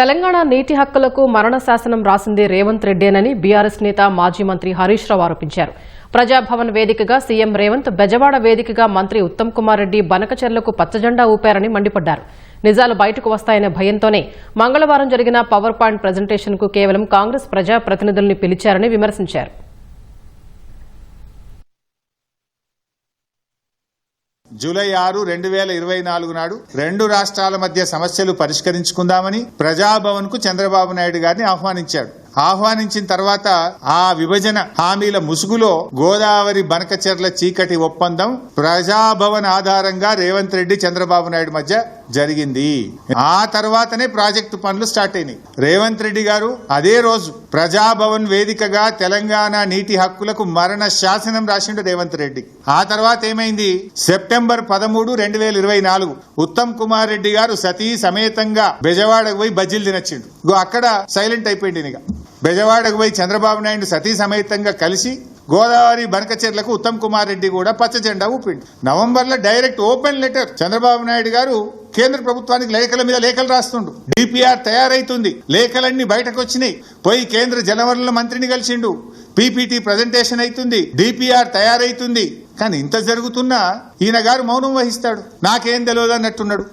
తెలంగాణ నీటి హక్కులకు మరణ శాసనం రాసింది రేవంత్ రెడ్డేనని బీఆర్ఎస్ నేత మాజీ మంత్రి హరీష్ రావు ఆరోపించారు. ప్రజాభవన్ వేదికగా సీఎం రేవంత్ బెజవాడ వేదికగా మంత్రి ఉత్తమ్ కుమార్ రెడ్డి బనకచెర్లకు పచ్చజెండా ఊపారని మండిపడ్డారు. నిజాలు బయటకు వస్తాయనే భయంతోనే మంగళవారం జరిగిన పవర్ పాయింట్ ప్రజెంటేషన్కు కేవలం కాంగ్రెస్ ప్రజాప్రతినిధుల్ని పిలిచారని విమర్శించారు. జూలై ఆరు రెండు వేల ఇరవై నాలుగు నాడు రెండు రాష్ట్రాల మధ్య సమస్యలు పరిష్కరించుకుందామని ప్రజాభవన్కు చంద్రబాబు నాయుడు గారిని ఆహ్వానించాడు. ఆహ్వానించిన తర్వాత ఆ విభజన హామీల ముసుగులో గోదావరి బనకచెర్ల చీకటి ఒప్పందం ప్రజాభవన్ ఆధారంగా రేవంత్ రెడ్డి చంద్రబాబు నాయుడు మధ్య జరిగింది. ఆ తర్వాతనే ప్రాజెక్టు పనులు స్టార్ట్ అయినాయి. రేవంత్ రెడ్డి గారు అదే రోజు ప్రజాభవన్ వేదికగా తెలంగాణ నీటి హక్కులకు మరణ శాసనం రాసిండు రేవంత్ రెడ్డి. ఆ తర్వాత ఏమైంది? సెప్టెంబర్ పదమూడు రెండు వేల ఇరవై నాలుగు ఉత్తమ్ కుమార్ రెడ్డి గారు సతీ సమేతంగా బెజవాడకు పోయి బజ్జీలు తినొచ్చిండు. గో అక్కడ సైలెంట్ అయిపోయింది ఇక. బెజవాడకు పోయి చంద్రబాబు నాయుడు సతీ సమేతంగా కలిసి గోదావరి బనకచెర్లకు ఉత్తమ్ కుమార్ రెడ్డి కూడా పచ్చ జెండా ఊపిండు. నవంబర్లో direct open letter Chandrababu Naidu గారు కేంద్ర ప్రభుత్వానికి లేఖల మీద లేఖలు రాస్తుండు. డిపిఆర్ తయారైతుంది. లేఖలన్నీ బయటకు వచ్చినాయి పోయి కేంద్ర జలవనరుల మంత్రిని కలిసిండు. పీపీటీ ప్రజెంటేషన్ అవుతుంది డిపిఆర్ తయారైతుంది. కానీ ఇంత జరుగుతున్నా ఈయన గారు మౌనం వహిస్తాడు. నాకేం తెలియదు అన్నట్టున్నాడు.